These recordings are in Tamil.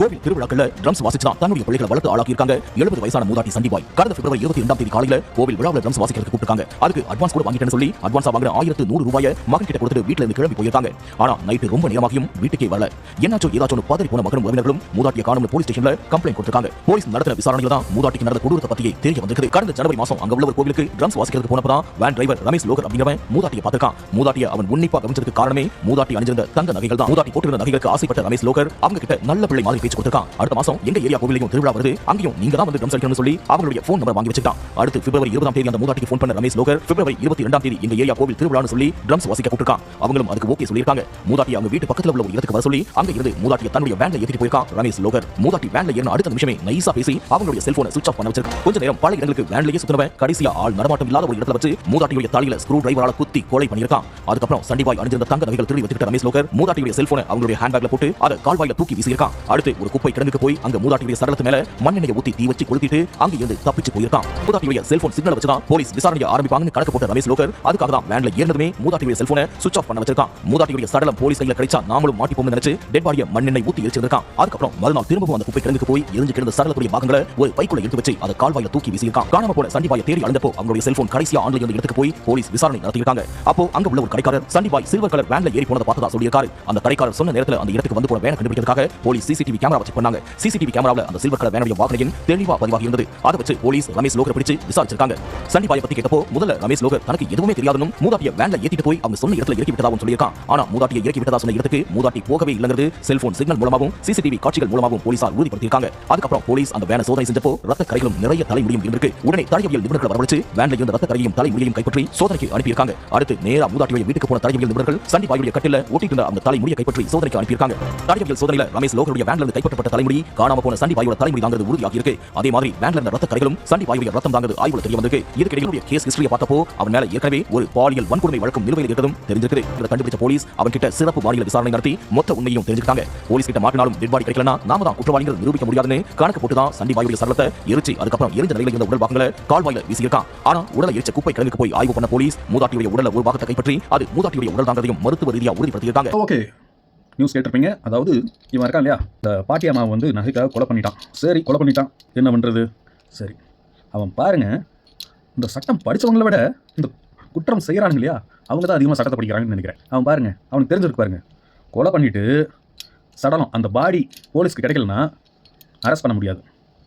கோவில் திருவிழாக்கள்ல ட்ரம்ஸ் வாசிச்சு தான் தன்னுடைய பிள்ளைகளை வளர்த்து ஆளாக்கியிருக்காங்க. எழுபது வயசான மூதாட்டி சந்திபாய் கடந்த பிப்ரவரி இருபத்தி இரண்டாம் தேதி காலையில கோவில் விழாவில் ட்ரம்ஸ் வாசிக்கிறதுக்கு கூப்பிட்டாங்க அதுக்கு அட்வான்ஸ் கூட வாங்கிட்டேன்னு சொல்லி அட்வான்ஸ் வாங்குற ஆயிரத்து நூறு ரூபாயை மகன் கிட்ட கொடுத்துட்டு வீட்டுல இருந்து கிளம்பி போயிருக்காங்க ஆனா நைட்டு ரொம்ப நேரமாகியும் வீட்டுக்கே வரல. என்னாச்சோ ஏதாச்சும் பதறி போன மகனும் உறவினர்களும் மூதாட்டியை காணும் போலீஸ் ஸ்டேஷன்ல கம்ப்ளைண்ட் கொடுத்திருக்காங்க. போலீஸ் நடத்தின விசாரணையில தான் மூதாட்டிக்கு நடந்த கொடூரத்தை பத்தியே தெரிய வந்திருக்கு கடந்த ஜனவரி மாசம் அங்க உள்ள ஒரு கோவிலுக்கு ட்ரம்ஸ் வாசிக்கிறதுக்கு போனப்பதான் வேன் டிரைவர் ரமேஷ் லோகர் அப்படிங்கிறவன் மூதாட்டியை பார்த்திருக்கான். மூதாட்டியை அவன் உன்னிப்பா கவனிச்சதுக்கு காரணமே மூதாட்டி அணிஞ்சிருந்த தங்க நகைகள் தான். மூதாட்டி போட்டிருந்த நகைகளுக்கு ஆசைப்பட்ட ரமேஷ் லோகர் அவங்க கிட்ட நல்ல பிள்ளை மாதிரி பேச்சு கொடுத்திருக்கான் அடுத்த மாசம் எங்க ஏரியா கோவிலையும் திருவிழா வருது அங்கேயும் நீங்க தான் வந்து ட்ரம்ஸ் அடிக்கணும்னு சொல்லி அவங்களுடைய ஃபோன் நம்பர் வாங்கி வச்சுட்டான் அடுத்து பிப்ரவரி இருபதாம் தேதி அந்த மூதாட்டிக்கு ஃபோன் பண்ண ரமேஷ் லோகர் பிப்ரவரி இருபத்தி இரண்டாம் தேதி எங்க ஏரியா கோவில் திருவிழான்னு சொல்லி ட்ரம்ஸ் வாசிக்க கூப்பிட்டிருக்கான். அவங்களும் அதுக்கு ஓகே சொல்லியிருக்காங்க. மூதாட்டி அவங்க வீட்டு பக்கத்துல உள்ள ஒரு இடத்துக்கு வர சொல்லி அங்க இருந்து மூதாட்டியை தன்னுடைய வேன்ல ஏத்திட்டு போயிருக்கான் ரமேஷ் லோகர். மூதாட்டி வேன்ல ஏறின அடுத்த நிமிஷமே நைஸா பேசி அவங்களுடைய செல்போனை சுவிச் ஆஃப் பண்ண வச்சிருக்கான். கொஞ்ச நேரம் பல இடங்களுக்கு வேன்லயே சுத்தினவன் கடைசியா ஆள் நடமாட்டம் இல்லாத ஒரு இடத்துல வச்சு மூதாட்டியுடைய தலையில ஸ்க்ரூ டிரைவரால குத்தி கொலை பண்ணியிருக்கான். அதுக்கப்புறம் சண்டிபாய் அணிஞ்சிருந்த தங்க நகைகள் திருடி வச்சுக்கிட்ட ரமேஷ் லோகர் மூதாட்டியுடைய செல்போனை அவங்களுடைய ஹேண்ட்பேக்ல போட்டு அதை கால்வாயில தூக்கி வீசியிருக்கான். அடுத்து ஒரு குப்பை கிடங்குக்கு போய் அங்க மூதாட்டியுடைய சடலத்து மேல மண்ணெண்ணெயை ஊத்தி தீ வச்சு கொளுத்திட்டு அங்க இருந்து தப்பிச்சு போயிருக்கான். மூதாட்டியுடைய செல்போன் சிக்னல் வச்சுதான் போலீஸ் விசாரணையை ஆரம்பிப்பாங்கன்னு கணக்கு போட்ட ரமேஷ் லோகர் அதுக்காக தான் வேன்ல ஏறினதுமே மூதாட்டியுடைய செல்போனை சுவிச் ஆஃப் பண்ண வச்சிருக்கான். மூதாட்டியுடைய சடலம் போலீஸ் கையில கிடைச்சா நாமளும் மாட்டிப்போம்னு நினைச்சு டெட் பாடியை மண்ணெண்ணெய் ஊத்தி எரிச்சிருக்கான் அதுக்கப்புறம் மறுநாள் திரும்பவும் அந்த குப்பை கிடங்குக்கு போய் எரிஞ்சு கிடந்த சடலத்துடைய பாகங்களை ஒரு பைக்குள்ள எடுத்து வச்சு அதை கால்வாயில தூக்கி வீசியிருக்கான். காணாம போன சண்டிபாயை தேடி அழுந்தப்போ அவங்களுடைய செல்போன் கடைசியா ஆன்லைன் இருந்த இடத்துக்கு போய் போலீஸ் விசாரணை நடத்தியிருக்காங்க. அப்போ அங்க உள்ள ஒரு கடைக்காரர் சண்டிபாய் சில்வர் கலர் வேன்ல ஏறி போனதை பார்த்ததா சொல்லியிருக்காரு. அந்த கடைக்காரர் சொன்ன நேரத்துல அந்த இடத்துக்கு வந்து போன வேலை கண்டுபிடிக்கிறதுக்காக போலீஸ் சிசிடிவி கேமரா வச்சு பண்ணாங்க. சிசிடிவி கேமராவில் அந்த சில்வர் கலர் வேனுடைய வாகனையின் தெளிவா பதிவாகி இருந்தது அதை வச்சு போலீஸ் ரமேஷ் லோகரை பிடிச்சு விசாரிச்சிருக்காங்க. சண்டிபாயை பத்தி கேட்டப்போ முதல்ல ரமேஷ் லோகர் தனக்கு எதுவுமே தெரியாதுன்னு மூதாட்டிய வேன்ல ஏத்திட்டு போய் அவங்க சொன்ன இடத்துல இறக்கி விட்டதாகவும் சொல்லியிருக்கான். ஆனா மூதாட்டியை இறக்கி விட்டதா சொன்ன இடத்துக்கு மூதாட்டி போகவே இல்லங்கிறது செல்போன் சிக்னல் மூலமாகவும் சிசிடிவி காட்சிகள் மூலமாகவும் போலீசார் உறுதிப்படுத்தியிருக்காங்க. அதுக்கப்புறம் போலீஸ் அந்த வேனை சோதனை செஞ்சப்போ ரத்த கரைகளும் நிறைய தலைமுடியும் இருந்திருக்கு. உடனே தடயவியல் நிபுணர்கள் வரவழைச்சு வேன்ல இருந்த ரத்த கரையும் தலைமுடியையும் கைப்பற்றி சோதனைக்கு அனுப்பியிருக்காங்க. அடுத்து நேரா மூதாட்டியுடைய வீட்டுக்கு போன தடயவியல் நிபுணர்கள் சண்டிபாயுடைய கட்டில ஓட்டிட்டு இருந்த அந்த தலைமுடியை கைப்பற்றி சோதனைக்கு அனுப்பியிருக்காங்க. தடயவியல் சோதனையில ரமேஷ் லோகருடைய வேன்ல இருந்து கைப்பற்றப்பட்ட தலைமுடி காணாம போன சண்டிபாயோட தலைமுடி தாங்கிறது உறுதியாக இருக்கு அதே மாதிரி வேன்ல இருந்த ரத்த கரைகளும் சண்டிபாயுடைய ரத்தம் தாங்கிறது ஆய்வுல தெரிய வந்திருக்கு இதுக்கிடையிலுடைய கேஸ் ஹிஸ்டரியை பார்த்தப்போ அவன் மேல ஏற்கனவே ஒரு பாலியல் வன்கொடுமை வழக்கம் நிலுவையில் இருக்கிறதும் தெரிஞ்சிருக்கு. இதை கண்டுபிடிச்ச போலீஸ் அவன் கிட்ட சிறப்பு பாலியல் விசாரணை நடத்தி மொத்த உண்மையும் தெரிஞ்சுக்கிட்டாங்க. போலீஸ் கிட்ட மாட்டினாலும் டெட் பாடி கிடைக்கலனா நாம தான் குற்றவாளிகள் நிரூபிக்க முடியாதுன்னு கணக்கு போட்டு தான் சண்டி வாயுடைய சடலத்தை எரிச்சு அதுக்கப்புறம் எரிஞ்ச நிலையில் இருந்த உடல் பாகங்களை கால்வாயில வீசியிருக்கான். ஆனா உடலை எரிச்ச குப்பை கிழங்குக்கு போய் ஆய்வு பண்ண போலீஸ் மூதாட்டியுடைய உடல ஒரு பாகத்தை கைப்பற்றி அது மூதாட்டியுடைய உடல் தாங்கிறதையும் மருத்துவ ரீதியா உறுதிப்படுத்தியிருக்காங்க. ஓகே நியூஸ் கேட்டிருப்பீங்க. அதாவது இவன் இருக்கான் இல்லையா? இந்த பாட்டி அம்மாவை வந்து நகைக்காக கொலை பண்ணிட்டான். சரி கொலை பண்ணிட்டான். என்ன பண்ணுறது சரி. அவன் பாருங்க இந்த சட்டம் படிச்சவங்கள விட இந்த குற்றம் செய்கிறானுங்க இல்லையா? அவங்க தான் அதிகமாக சட்டத்தை படிக்கிறாங்கன்னு நினைக்கிறேன். அவன் பாருங்கள் அவனுக்கு தெரிஞ்சிருக்கு பாருங்க. கொலை பண்ணிவிட்டு சடலம் அந்த பாடி போலீஸ்க்கு கிடைக்கலனா அரெஸ்ட் பண்ண முடியாது.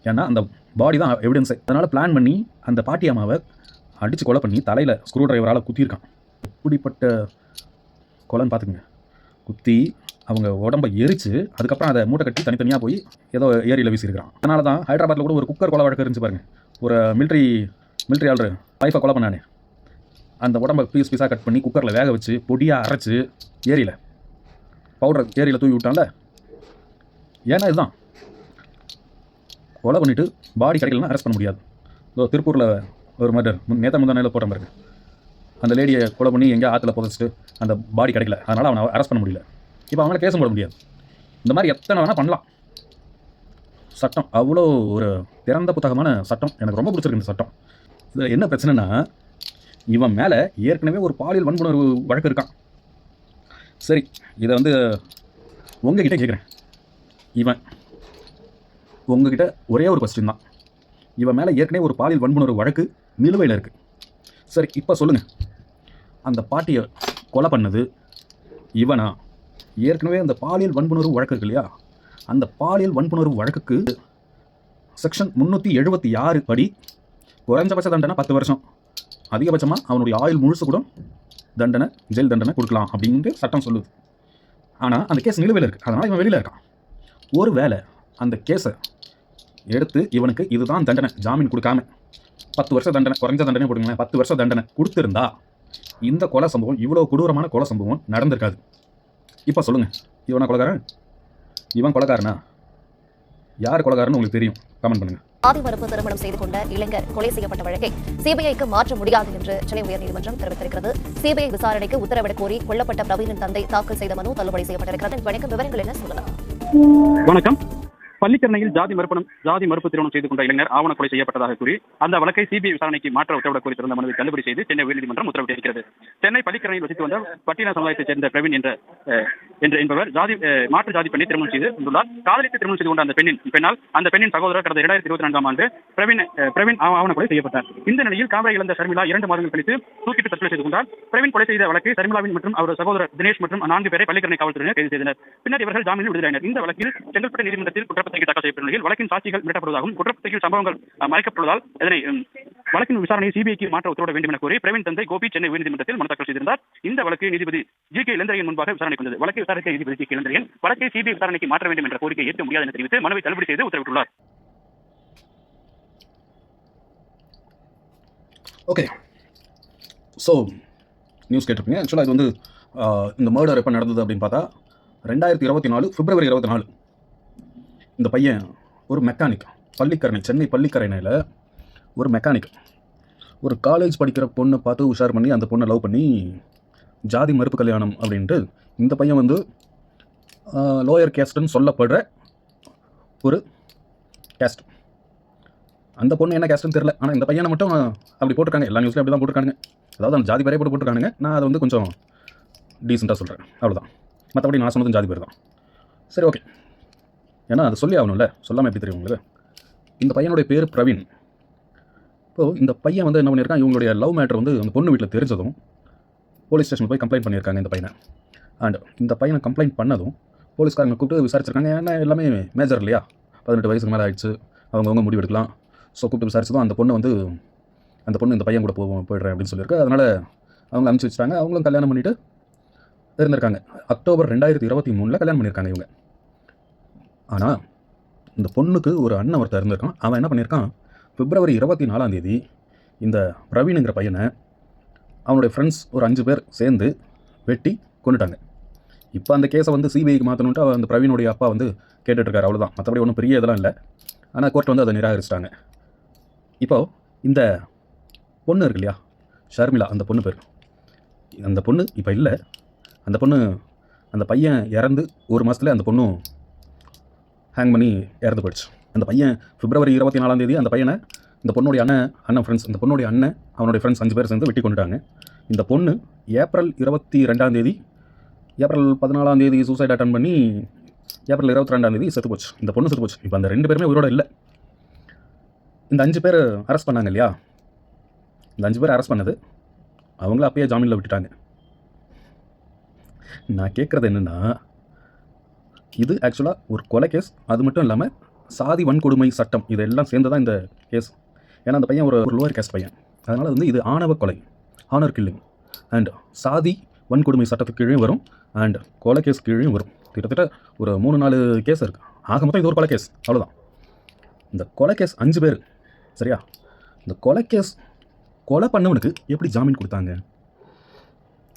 ஏன்னா அந்த பாடி தான் எவிடன்ஸு அதனால் பிளான் பண்ணி அந்த பாட்டி அம்மாவை அடித்து கொலை பண்ணி தலையில் ஸ்க்ரூ டிரைவரால் குத்தியிருக்கான். இப்படிப்பட்ட கொலைன்னு பார்த்துக்குங்க. குத்தி அவங்க உடம்ப எரிச்சு அதுக்கப்புறம் அதை மூட்டை கட்டி தனித்தனியாக போய் ஏதோ ஏரியில் வீசியிருக்கிறான். அதனால தான் ஹைதராபாத்தில் கூட ஒரு குக்கர் கொலை வழக்கு இருந்துச்சு பாருங்க. ஒரு மிலிட்ரி மிலிட்ரி ஆல்ரு ஒய்ஃபை கொலை பண்ணானே. அந்த உடம்பை பீஸ் பீஸாக கட் பண்ணி குக்கரில் வேக வச்சு பொடியாக அரைச்சு ஏரியில் பவுடர் ஏரியில் தூவி விட்டான்ல. ஏன்னா இதுதான். கொலை பண்ணிவிட்டு பாடி கிடைக்கலன்னா அரெஸ்ட் பண்ண முடியாது. இதோ திருப்பூரில் ஒரு மர்டர் நேற்று முந்தானையில் போட்ட பாருங்க அந்த லேடியை கொலை பண்ணி எங்கேயா ஆற்றுல புதைச்சிட்டு அந்த பாடி கிடைக்கல. அதனால் அவனை அரெஸ்ட் பண்ண முடியல. இப்போ அவங்கள கேஸும் போட முடியாது. இந்த மாதிரி எத்தனை வேணால் பண்ணலாம். சட்டம். அவ்வளோ ஒரு திறந்த புத்தகமான சட்டம். எனக்கு ரொம்ப பிடிச்சிருக்கு இந்த சட்டம். இதில் என்ன பிரச்சனைனா இவன் மேலே ஏற்கனவே ஒரு பாலியல் வன்புணர்வு வழக்கு இருக்கான். சரி இதை வந்து உங்ககிட்ட கேட்குறேன் இவன் உங்ககிட்ட ஒரே ஒரு கொஸ்டின் தான். இவன் மேலே ஏற்கனவே ஒரு பாலியல் வன்புணர்வு வழக்கு நிலுவையில் இருக்குது சரி இப்போ சொல்லுங்கள் அந்த பாட்டியை கொலை பண்ணது இவனா? ஏற்கனவே அந்த பாலியல் வன்புணர்வு வழக்கு இருக்கு இல்லையா? அந்த பாலியல் வன்புணர்வு வழக்குக்கு செக்ஷன் முந்நூற்றி எழுபத்தி ஆறு படி குறைஞ்சபட்ச தண்டனை பத்து வருஷம். அதிகபட்சமாக அவனுடைய ஆயுள் முழுசு கூட தண்டனை ஜெயில் தண்டனை கொடுக்கலாம் அப்படின்ட்டு சட்டம் சொல்லுது. ஆனால் அந்த கேஸ் நிலுவையில் இருக்குது அதனால் இவன் வெளியில் இருக்கான். ஒரு வேளை அந்த கேஸை எடுத்து இவனுக்கு இதுதான் தண்டனை ஜாமீன் கொடுக்காம பத்து வருஷம் தண்டனை குறைஞ்ச தண்டனை கொடுங்களேன் பத்து வருஷம் தண்டனை கொடுத்துருந்தா இந்த கொலை சம்பவம் இவ்வளோ கொடூரமான கொலை சம்பவம் நடந்திருக்காது. இப்போ சொல்லுங்க. இவனா கொலைகாரன்? இவன் கொலைகாரனா? யார் கொலைகாரன்னு உங்களுக்கு தெரியும்? கமெண்ட் பண்ணுங்க. ஆதி மறுப்பு திருமணம் செய்து கொண்ட இளைஞர் கொலை செய்யப்பட்ட வழக்கை சிபிஐக்கு மாற்ற முடியாது என்று சென்னை உயர்நீதிமன்றம் தெரிவித்திருக்கிறது. சிபிஐ விசாரணைக்கு உத்தரவிடக் கோரி கொல்லப்பட்ட பிரவீனின் தந்தை தாக்கல் செய்த மனு தள்ளுபடி செய்யப்பட்டிருக்கிறது. வழக்கு விவரங்கள் என்ன சொல்லலாம் வணக்கம். பள்ளிக்கரணையில் ஜாதி மறுப்பணம் ஜாதி மறுப்பு திருமணம் செய்து கொண்ட இளைஞர் ஆவண கொலை செய்யப்பட்டதாக கூறி அந்த வழக்கை சிபிஐ விசாரணைக்கு மாற்ற உத்தரவிட கோரி திறந்த மனுவை தள்ளுபடி செய்து சென்னை உயர்நீதிமன்றம் உத்தரவிட்டிருக்கிறது. சென்னை பள்ளிக்கரணையில் வசித்து வந்த பட்டியல சமுதாயத்தைச் சேர்ந்த பிரவீன் என்ற என்ற என்பவர் ஜாதி மாற்று ஜாதி பெண்ணை திருமணம் செய்து கொண்டுள்ளார். காதலித்து திருமணம் செய்து கொண்ட அந்த பெண்ணின் பெண்ணால் அந்த பெண்ணின் சகோதரர் கடந்த இரண்டாயிரத்தி இருபத்தி நான்காம் ஆண்டு பிரவீன் பிரவீன் ஆவ- ஆவண கொலை செய்யப்பட்டார். இந்த நிலையில் காவிரி இழந்த ஷர்மிளா இரண்டு மாதங்கள் கழித்து தூக்கிட்டு தற்கொலை செய்து கொண்டார். பிரவீன் கொலை செய்த வழக்கு ஷர்மிளாவின் மற்றும் அவரது சகோதரர் தினேஷ் மற்றும் நான்கு பேரை பள்ளிக்கரணை காவல்துறையினர் கைது செய்தனர். பின்னர் இவர்கள் ஜாமீனில் விடுதலையினர் இந்த வழக்கில் செங்கல்பட்டு நீதிமன்றத்தில் குற்றப்பத்திரிகை தாக்கல் செய்யப்பட்ட நிலையில் வழக்கின் சாட்சிகள் மிரட்டப்படுவதாகவும் குற்றப்பத்திரிகையில் சம்பவங்கள் அஹ், மறைக்கப்படுவதால் இதனை வழக்கின் விசாரணையை சிபிஐக்கு மாற்ற உத்தரவிட வேண்டும் என கோரி பிரவீன் தந்தை கோபி சென்னை உயர்நீதிமன்றத்தில் மனு தாக்கல் செய்திருந்தார். இந்த வழக்கு நீதிபதி ஜி கே இளந்திரையன் முன்பாக விசாரணைக்கு வந்தது. வழக்கை விசாரித்த நீதிபதி ஜி கே இளந்திரையன் வழக்கை சிபிஐ விசாரணைக்கு மாற்ற வேண்டும் என்ற கோரிக்கை ஏற்க முடியாது என தெரிவித்து மனுவை தள்ளுபடி செய்து உத்தரவிட்டுள்ளார். ஓகே ஸோ நியூஸ் கேட்டிருப்பீங்க. ஆக்சுவலாக இது வந்து இந்த மர்டர் எப்போ நடந்தது அப்படின்னு பார்த்தா ரெண்டாயிரத்தி இருபத்தி நாலு பிப்ரவரி இருபத்தி நாலு. இந்த பையன் ஒரு மெக்கானிக் பள்ளிக்கரணை சென்னை பள்ளிக்கரணையில் ஒரு மெக்கானிக் ஒரு காலேஜ் படிக்கிற பொண்ணை பார்த்து உஷார் பண்ணி அந்த பொண்ணை லவ் பண்ணி ஜாதி மறுப்பு கல்யாணம் அப்படின்ட்டு இந்த பையன் வந்து லோயர் கேஸ்ட்னு சொல்லப்படுற ஒரு கேஸ்ட் அந்த பொண்ணு என்ன கேஸ்ட்னு தெரில ஆனால் இந்த பையனை மட்டும் அப்படி போட்டிருக்காங்க. எல்லா நியூஸ்லையும் அப்படி தான் போட்டிருக்காங்க அதாவது அந்த ஜாதி பேரே போட்டு போட்டிருக்கானுங்க. நான் அதை வந்து கொஞ்சம் டீசெண்டாக சொல்கிறேன் அவ்வளோதான் மற்றபடி நான் சொன்னதும் ஜாதி பேர் தான். சரி ஓகே ஏன்னா அதை சொல்லி ஆகணும்ல. சொல்லாமல் எப்படி தெரியும் உங்களுக்கு? இந்த பையனுடைய பேர் பிரவீன். இப்போது இந்த பையன் வந்து என்ன பண்ணியிருக்கான்? இவங்களுடைய லவ் மேட்டர் வந்து அந்த பொண்ணு வீட்டில் தெரிஞ்சதும் போலீஸ் ஸ்டேஷன் போய் கம்ப்ளைண்ட் பண்ணியிருக்காங்க இந்த பையனை. அண்ட் இந்த பையனை கம்ப்ளைண்ட் பண்ணதும் போலீஸ்காரங்க கூப்பிட்டு விசாரிச்சிருக்காங்க. ஏன்னா எல்லாமே மேஜர் இல்லையா? பதினெட்டு வயசுக்கு மேலே ஆயிடுச்சு. அவங்கவுங்க முடிவு எடுக்கலாம். ஸோ கூப்பிட்டு விசாரிச்சதும் அந்த பொண்ணு வந்து அந்த பொண்ணு இந்த பையன் கூட போ போயிடுறேன் அப்படின்னு சொல்லியிருக்கு. அதனால் அவங்க அனுப்பிச்சி வச்சிட்டாங்க. அவங்களும் கல்யாணம் பண்ணிட்டு இருந்திருக்காங்க. அக்டோபர் ரெண்டாயிரத்தி இருபத்தி மூணில் கல்யாணம் பண்ணியிருக்காங்க இவங்க. ஆனால் இந்த பொண்ணுக்கு ஒரு அண்ணன் ஒருத்தர் இருந்திருக்கான். அவன் என்ன பண்ணியிருக்கான் பிப்ரவரி இருபத்தி நாலாம் தேதி இந்த பிரவீனுங்கிற பையனை அவனுடைய ஃப்ரெண்ட்ஸ் ஒரு அஞ்சு பேர் சேர்ந்து வெட்டி கொண்டுட்டாங்க இப்போ அந்த கேஸை வந்து சிபிஐக்கு மாற்றணுன்ட்டு அந்த பிரவீனுடைய அப்பா வந்து கேட்டுட்ருக்காரு. அவ்வளோதான் மற்றபடி ஒன்றும் பெரிய இதெல்லாம் இல்லை. ஆனால் கோர்ட் வந்து அதை நிராகரிச்சிட்டாங்க. இப்போது இந்த பொண்ணு இருக்கு இல்லையா? ஷர்மிளா அந்த பொண்ணு பேர். அந்த பொண்ணு இப்போ இல்லை. அந்த பொண்ணு அந்த பையன் இறந்து ஒரு மாதத்துல அந்த பொண்ணும் ஹேங் பண்ணி இறந்து போயிடுச்சு. அந்த பையன் பிப்ரவரி இருபத்தி நாலாம் தேதி அந்த பையனை இந்த பொண்ணுடைய அண்ணன் அண்ணன் ஃப்ரெண்ட்ஸ் இந்த பொண்ணுடைய அண்ணன் அவனுடைய ஃப்ரெண்ட்ஸ் அஞ்சு பேர் சேர்ந்து வெட்டி கொண்டுட்டாங்க. இந்த பொண்ணு ஏப்ரல் இருபத்தி ரெண்டாம் தேதி ஏப்ரல் பதினாலாம் தேதி சூசைட் அட்டன் பண்ணி ஏப்ரல் இருபத்தி ரெண்டாம் தேதி செத்து போச்சு. இந்த பொண்ணு செத்து போச்சு. இப்போ அந்த ரெண்டு பேருமே உயிரோட இல்லை. இந்த அஞ்சு பேர் அரெஸ்ட் பண்ணாங்க இல்லையா? இந்த அஞ்சு பேர் அரெஸ்ட் பண்ணது அவங்கள அப்பயே ஜாமீனில் விட்டுட்டாங்க. நான் கேட்குறது என்னென்னா இது ஆக்சுவலாக ஒரு கொலை கேஸ் அது மட்டும் இல்லாமல் சாதி வன்கொடுமை சட்டம் இதெல்லாம் சேர்ந்து தான் இந்த கேஸ் ஏன்னா அந்த பையன் ஒரு ஒரு லோயர் கேஸ்ட் பையன். அதனால் வந்து இது ஆணவ கொலை ஆனர் கில்லிங் அண்ட் சாதி வன்கொடுமை சட்டத்துக்கு கீழே வரும் அண்ட் கொலை கேஸ் கீழே வரும். கிட்டத்தட்ட ஒரு மூணு நாலு கேஸ் இருக்குது ஆக மொத்தம் இது ஒரு கொலை கேஸ் அவ்வளோதான் இந்த கொலை கேஸ் அஞ்சு பேர் சரியா? இந்த கொலை கேஸ் கொலை பண்ணவனுக்கு எப்படி ஜாமீன் கொடுத்தாங்க?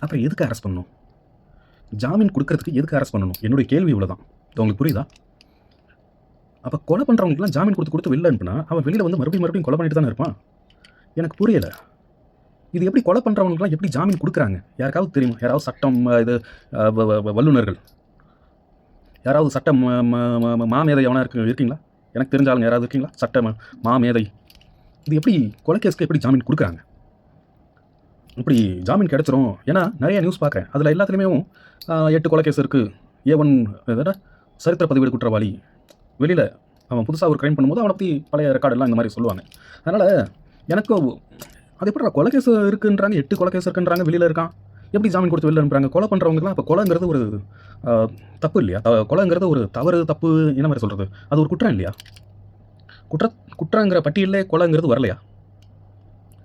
அப்புறம் எதுக்கு அரெஸ்ட் பண்ணணும்? ஜாமீன் கொடுக்கறதுக்கு எதுக்கு அரெஸ்ட் பண்ணணும்? என்னுடைய கேள்வி இவ்வளோதான் உங்களுக்கு புரியுதா? அப்போ கொலை பண்ணுறவங்களுக்குலாம் ஜாமீன் கொடுத்து கொடுத்து வெளில அனுப்புனா அவன் வெளியில் வந்து மறுபடியும் மறுபடியும் கொலை பண்ணிட்டு தானே இருப்பான்? எனக்கு புரியலை. இது எப்படி கொலை பண்ணுறவங்களுக்குலாம் எப்படி ஜாமீன் கொடுக்குறாங்க? யாருக்காவது தெரியுமா? யாராவது சட்டம் இது வ- வ- வல்லுநர்கள். யாராவது சட்டம் மாமேதை எவனா இருக்கு இருக்கீங்களா? எனக்கு தெரிஞ்ச ஆளுங்க யாராவது இருக்கீங்களா? சட்ட மாமேதை. இது எப்படி கொலை கேஸ்க்கு எப்படி ஜாமீன் கொடுக்குறாங்க? இப்படி ஜாமீன் கிடச்சிரும். ஏன்னா நிறைய நியூஸ் பார்க்குறேன். அதில் எல்லாத்துலேயுமே எட்டு கொலைகேஸ் இருக்குது ஏ ஒன் சரித்திர பதிவேடு குற்றவாளி. வெளியில் அவன் புதுசாக ஒரு க்ரைம் பண்ணும்போது அவனை பற்றி பழைய ரெக்கார்டெல்லாம் இந்த மாதிரி சொல்லுவாங்க. அதனால் எனக்கு அது எப்படி கொலைகேஸ் இருக்குன்றாங்க? எட்டு கொலைகேஸ் இருக்குன்றாங்க? வெளியில் இருக்கான். எப்படி ஜாமீன் கொடுத்து வெளில அனுப்புறாங்க? கொலை பண்ணுறவங்கலாம் இப்போ கொலைங்கிறது ஒரு தப்பு இல்லையா? த- கொலைங்கிறது ஒரு தவறு தப்பு என்ன மாதிரி சொல்கிறது அது ஒரு குற்றம் இல்லையா? குற்ற குற்றங்கிற பட்டியலே கொலைங்கிறது வரலையா?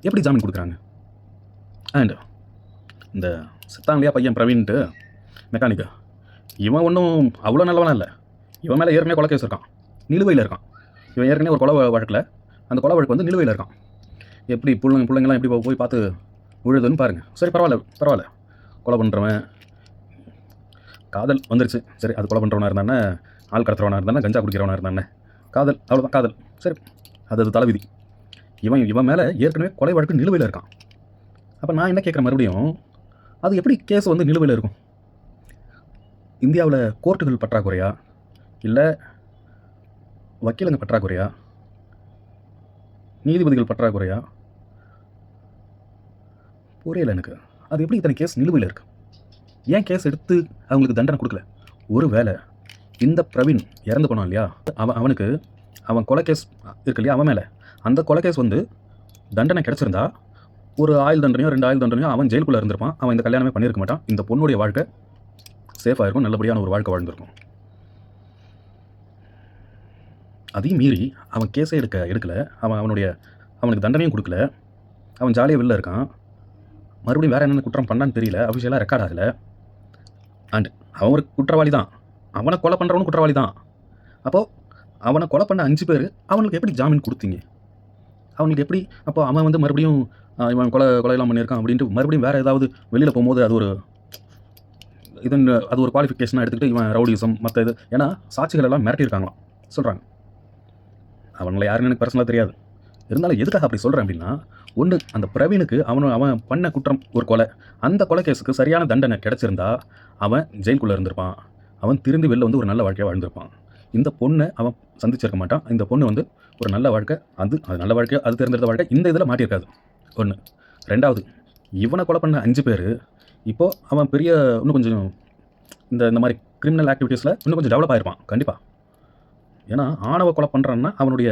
எப்படி ஜாமீன் கொடுக்குறாங்க? அண்ட் இந்த சித்தாங்கலையா பையன் பிரவீன்ட்டு மெக்கானிக்கு. இவன் ஒன்றும் அவ்வளோ நல்லவனா இல்லை. இவன் மேலே ஏற்கனவே கொலை கேஸ் இருக்கான். நிலுவையில் இருக்கான். இவன் ஏற்கனவே ஒரு கொலை வழக்கில் அந்த கொலை வழக்கு வந்து நிலுவையில் இருக்கான். எப்படி பிள்ளைங்க பிள்ளைங்களாம் எப்படி போய் பார்த்து விழுதுன்னு பாருங்கள் சரி பரவாயில்ல பரவாயில்ல. கொலை பண்ணுறவன் காதல் வந்துருச்சு. சரி அது கொலை பண்ணுறவனாக இருந்தானே ஆள் கடத்துறவனாக இருந்தானே கஞ்சா குடிக்கிறவனாக இருந்தானே. காதல் அவ்வளோதான் காதல். சரி அது அது தலைவிதி. இவன் இவன் மேலே ஏற்கனவே கொலை வழக்கு நிலுவையில் இருக்கான். அப்போ நான் என்ன கேட்குறேன் மறுபடியும்? அது எப்படி கேஸ் வந்து நிலுவையில் இருக்கும்? இந்தியாவில் கோர்ட்டுகள் பற்றாக்குறையா? இல்லை வக்கீலுங்க பற்றாக்குறையா? நீதிபதிகள் பற்றாக்குறையா? புரியல எனக்கு. அது எப்படி இத்தனை கேஸ் நிலுவையில் இருக்கு? ஏன் கேஸ் எடுத்து அவங்களுக்கு தண்டனை கொடுக்கல? ஒரு வேளை இந்த பிரவீன் இறந்து போனான் இல்லையா? அவன் அவனுக்கு அவன் கொலை கேஸ் இருக்கு இல்லையா? அவன் மேலே. அந்த கொலை கேஸ் வந்து தண்டனை கிடச்சிருந்தா ஒரு ஆயுள் தண்டனையோ ரெண்டு ஆயுள் தண்டனையோ அவன் ஜெயிலுக்குள்ளே இருந்திருப்பான். அவன் இந்த கல்யாணமே பண்ணியிருக்க மாட்டான். இந்த பொண்ணுடைய வாழ்க்கை சேஃபாக இருக்கும் நல்லபடியான ஒரு வாழ்க்கை வாழ்ந்திருக்கும். அதையும் மீறி அவன் கேஸே எடுக்க எடுக்கல. அவன் அவனுடைய அவனுக்கு தண்டனையும் கொடுக்கல. அவன் ஜாலியாக வெளில இருக்கான். மறுபடியும் வேறு என்னென்ன குற்றம் பண்ணான்னு தெரியல. அஃபிஷியலாக ரெக்கார்ட் ஆகலை. அண்ட் அவன் ஒரு குற்றவாளி தான். அவனை கொலை பண்ணுறவனும் குற்றவாளி தான். அப்போது அவனை கொலை பண்ண அஞ்சு பேர் அவனுக்கு எப்படி ஜாமீன் கொடுத்தீங்க? அவனுக்கு எப்படி? அப்போ அவன் வந்து மறுபடியும் இவன் கொலை கொலையெல்லாம் பண்ணியிருக்கான் அப்படின்ட்டு மறுபடியும் வேறு ஏதாவது வெளியில் போகும்போது அது ஒரு இது அது ஒரு குவாலிஃபிகேஷனாக எடுத்துக்கிட்டு இவன் ரவுடிசம் மற்ற இது. ஏன்னா சாட்சிகள் எல்லாம் மிரட்டியிருக்காங்களாம். சொல்கிறாங்க அவங்கள யாருன்னு எனக்கு பர்சனலாக தெரியாது. இருந்தாலும் எதுக்காக அப்படி சொல்கிறேன் அப்படின்னா ஒன்று அந்த பிரவீனுக்கு அவன் அவன் பண்ண குற்றம் ஒரு கொலை. அந்த கொலை கேஸுக்கு சரியான தண்டனை கிடச்சிருந்தா அவன் ஜெயிலுக்குள்ளே இருந்திருப்பான். அவன் திரும்பி வெளில வந்து ஒரு நல்ல வாழ்க்கையை வாழ்ந்திருப்பான். இந்த பொண்ணை அவன் சந்திச்சிருக்க மாட்டான். இந்த பொண்ணு வந்து ஒரு நல்ல வாழ்க்கை அது அது நல்ல வாழ்க்கையோ அது தேர்ந்தெடுத்த வாழ்க்கை இந்த இதில் மாட்டியிருக்காது. ஒன்று ரெண்டாவது இவனை கொலை பண்ண அஞ்சு பேர் இப்போது அவன் பெரிய இன்னும் கொஞ்சம் இந்த இந்த மாதிரி கிரிமினல் ஆக்டிவிட்டீஸில் இன்னும் கொஞ்சம் டெவலப் ஆகிருப்பான் கண்டிப்பாக ஏன்னா ஆணவ கொலை பண்ணுறான்னா அவனுடைய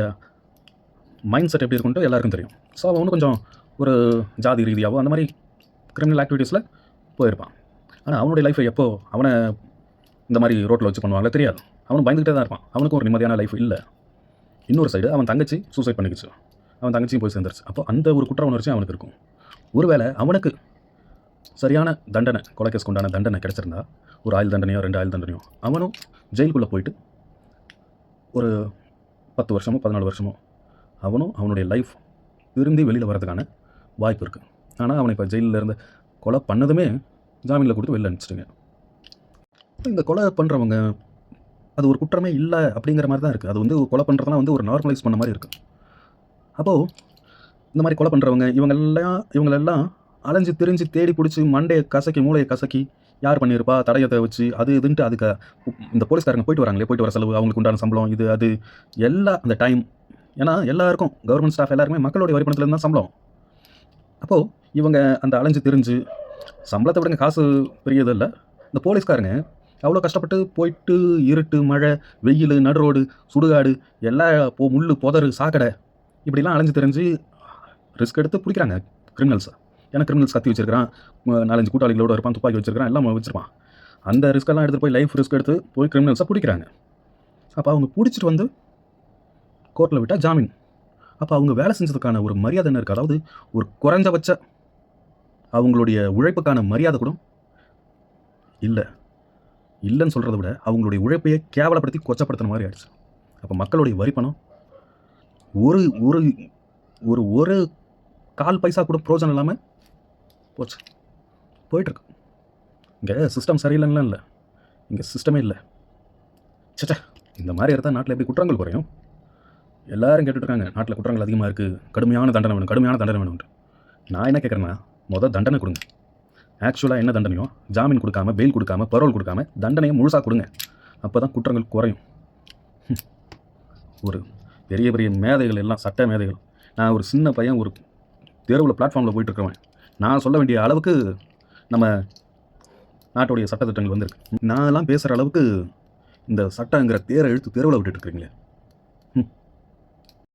மைண்ட் செட் எப்படி இருக்குன்ட்டு எல்லாருக்கும் தெரியும். ஸோ அவன் இன்னும் கொஞ்சம் ஒரு ஜாதி ரீதியாகவோ அந்த மாதிரி கிரிமினல் ஆக்டிவிட்டீஸில் போயிருப்பான். ஆனால் அவனுடைய லைஃப்பை எப்போ அவனை இந்த மாதிரி ரோட்டில் வச்சு பண்ணுவாங்களே தெரியாது. அவனும் பயந்துக்கிட்டே தான் இருப்பான். அவனுக்கும் ஒரு நிம்மதியான லைஃப் இல்லை. இன்னொரு சைடு அவன் தங்கச்சி சூசைட் பண்ணிக்கிச்சு. அவன் தங்கச்சியும் போய் சேர்ந்துருச்சு. அப்போ அந்த ஒரு குற்ற உணர்ச்சி அவனுக்கு இருக்கும். ஒருவேளை அவனுக்கு சரியான தண்டனை கொலைக்கேஸ் கொண்டான தண்டனை கிடச்சிருந்தா ஒரு ஆயுள் தண்டனையோ ரெண்டு ஆயுள் தண்டனையோ அவனும் ஜெயிலுக்குள்ளே போயிட்டு ஒரு பத்து வருஷமோ பதினாலு வருஷமோ அவனும் அவனுடைய லைஃப் திரும்பி வெளியில் வரதுக்கான வாய்ப்பு இருக்குது ஆனால் அவனை இப்போ ஜெயிலில் இருந்து கொலை பண்ணதுமே ஜாமீனில் கொடுத்து வெளில அனுப்பிச்சிட்டுங்க. இந்த கொலை பண்ணுறவங்க அது ஒரு குற்றமே இல்லை அப்படிங்கிற மாதிரி தான் இருக்குது அது வந்து கொலை பண்ணுறதுலாம் வந்து ஒரு நார்மலைஸ் பண்ண மாதிரி இருக்குது அப்போது இந்த மாதிரி கொலை பண்ணுறவங்க இவங்கெல்லாம் இவங்களெல்லாம் அலைஞ்சு திரிஞ்சு தேடி பிடிச்சி மண்டையை கசக்கி மூளையை கசக்கி யார் பண்ணியிருப்பா? தடயத்தை வச்சு அது இதுன்ட்டு அதுக்கு இந்த போலீஸ்காரங்க போயிட்டு வராங்களே போயிட்டு வர செலவு அவங்களுக்கு உண்டான சம்பளம் இது அது எல்லா அந்த டைம் ஏன்னா எல்லாருக்கும் கவர்மெண்ட் ஸ்டாஃப் எல்லாருமே மக்களுடைய வரி தான் சம்பளம். அப்போது இவங்க அந்த அலைஞ்சு திரிஞ்சு சம்பளத்தை விடுங்க காசு பெரியது இல்லை. இந்த போலீஸ்காரங்க அவ்வளோ கஷ்டப்பட்டு போயிட்டு இருட்டு மழை வெயில் நடுரோடு சுடுகாடு எல்லா போ முள் புதரு சாக்கடை இப்படிலாம் அலைஞ்சு தெரிஞ்சு ரிஸ்க் எடுத்து பிடிக்கிறாங்க கிரிமினல்ஸை ஏன்னா கிரிமினல்ஸ் கத்தி வச்சிருக்கான் நாலஞ்சு கூட்டாளிகளோட இருப்பான் துப்பாக்கி வச்சிருக்கான் எல்லாம் வச்சிருப்பான். அந்த ரிஸ்க்கெல்லாம் எடுத்துகிட்டு போய் லைஃப் ரிஸ்க் எடுத்து போய் கிரிமினல்ஸை பிடிக்கிறாங்க. அப்போ அவங்க பிடிச்சிட்டு வந்து கோர்ட்டில் விட்டால் ஜாமீன். அப்போ அவங்க வேலை செஞ்சதுக்கான ஒரு மரியாதை என்ன இருக்குது அதாவது ஒரு குறைஞ்சபட்ச அவங்களுடைய உழைப்புக்கான மரியாதை கூட இல்லை. இல்லைன்னு சொல்கிறத விட அவங்களுடைய உழைப்பையே கேவலப்படுத்தி கொச்சப்படுத்தின மாதிரி ஆயிடுச்சு. அப்போ மக்களுடைய வரி பணம் ஒரு ஒரு ஒரு ஒரு கால் பைசா கூட பிரோஜனம் இல்லாமல் போச்சு. போயிட்டுருக்கு. இங்கே சிஸ்டம் சரியில்லைன்னா இல்லை. இங்கே சிஸ்டமே இல்லை. சச்சா இந்த மாதிரி இருந்தால் நாட்டில் எப்படி குற்றங்கள் குறையும்? எல்லாரும் கேட்டுட்ருக்காங்க நாட்டில் குற்றங்கள் அதிகமாக இருக்குது கடுமையான தண்டனை வேணும் கடுமையான தண்டனை வேணும்ட்டு நான் என்ன கேட்குறேன்னா மொதல் தண்டனை கொடுங்க. ஆக்சுவலாக என்ன தண்டனையோ ஜாமீன் கொடுக்காம பெயில் கொடுக்காம பரோல் கொடுக்காம தண்டனையை முழுசாக கொடுங்க. அப்போ தான் குற்றங்கள் குறையும். ஒரு பெரிய பெரிய மேதைகள் எல்லாம் சட்ட மேதைகள். நான் ஒரு சின்ன பையன் ஒரு தெருவில் பிளாட்ஃபார்மில் போயிட்டுருக்கவன் நான் சொல்ல வேண்டிய அளவுக்கு நம்ம நாட்டுடைய சட்டத்திட்டங்கள் வந்திருக்கு. நான்லாம் பேசுகிற அளவுக்கு இந்த சட்டங்கிற தேரை இழுத்து தெருவில் விட்டுட்டு இருக்கிறீங்களே.